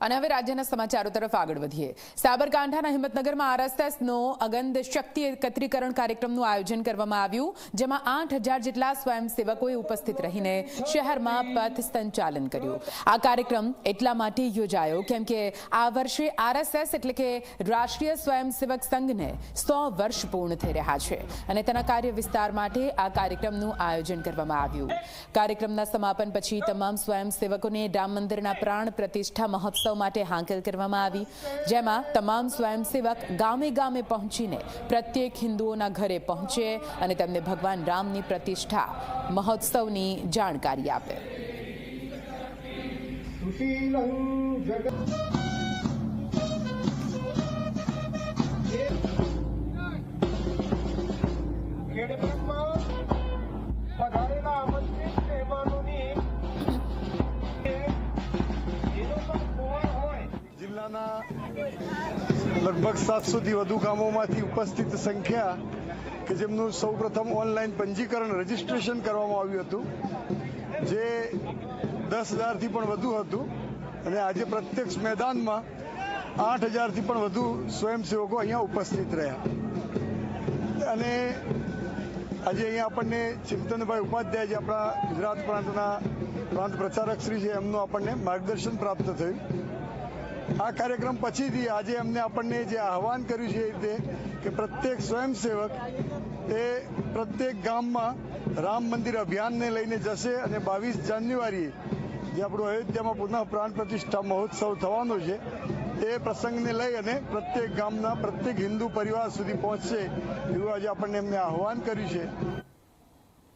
અને હવે રાજ્યના સમાચારો તરફ આગળ વધીએ. સાબરકાંઠાના હિંમતનગરમાં આરએસએસનો અગંધ શક્તિ એકત્રીકરણ કાર્યક્રમનું આયોજન કરવામાં આવ્યું, જેમાં આઠ જેટલા સ્વયંસેવકોએ ઉપસ્થિત રહીને શહેરમાં પથ સંચાલન કર્યું. આ કાર્યક્રમ એટલા માટે યોજાયો કેમ કે આ વર્ષે આરએસએસ એટલે કે રાષ્ટ્રીય સ્વયંસેવક સંઘને સો વર્ષ પૂર્ણ થઈ રહ્યા છે અને તેના કાર્ય વિસ્તાર માટે આ કાર્યક્રમનું આયોજન કરવામાં આવ્યું. કાર્યક્રમના સમાપન પછી તમામ સ્વયંસેવકોને રામ મંદિરના પ્રાણ પ્રતિષ્ઠા મહોત્સવ માટે હાંકેલ કરવામાં આવી. જેમાં તમામ સ્વયંસેવક ગામે ગામે પહોંચીને પ્રત્યેક હિન્દુઓના ઘરે પહોંચે અને તેમને ભગવાન રામની પ્રતિષ્ઠા મહોત્સવની જાણકારી આપે. જિલ્લાના લગભગ સાતસોથી વધુ ગામોમાંથી ઉપસ્થિત સંખ્યા કે જેમનું સૌપ્રથમ ઓનલાઈન પંજીકરણ, રજીસ્ટ્રેશન કરવામાં આવ્યું હતું, જે દસ હજારથી પણ વધુ હતું. અને આજે પ્રત્યક્ષ મેદાનમાં આઠ હજારથી પણ વધુ સ્વયંસેવકો અહીંયા ઉપસ્થિત રહ્યા. અને આજે અહીંયા આપણને ચિંતનભાઈ ઉપાધ્યાય જે આપણા ગુજરાત પ્રાંતના પ્રાંત પ્રચારક શ્રી છે, એમનું આપણને માર્ગદર્શન પ્રાપ્ત થયું. આ કાર્યક્રમ પછીથી આજે અમને આપણને જે આહવાન કર્યું છે એ રીતે કે પ્રત્યેક સ્વયંસેવક એ પ્રત્યેક ગામમાં રામ મંદિર અભિયાનને લઈને જશે અને બાવીસ જાન્યુઆરીએ જે આપણું અયોધ્યામાં પુનઃ પ્રાણ પ્રતિષ્ઠા મહોત્સવ થવાનો છે, એ પ્રસંગને લઈ અને પ્રત્યેક ગામના પ્રત્યેક હિન્દુ પરિવાર સુધી પહોંચશે એવું આજે આપણને એમને આહવાન કર્યું છે.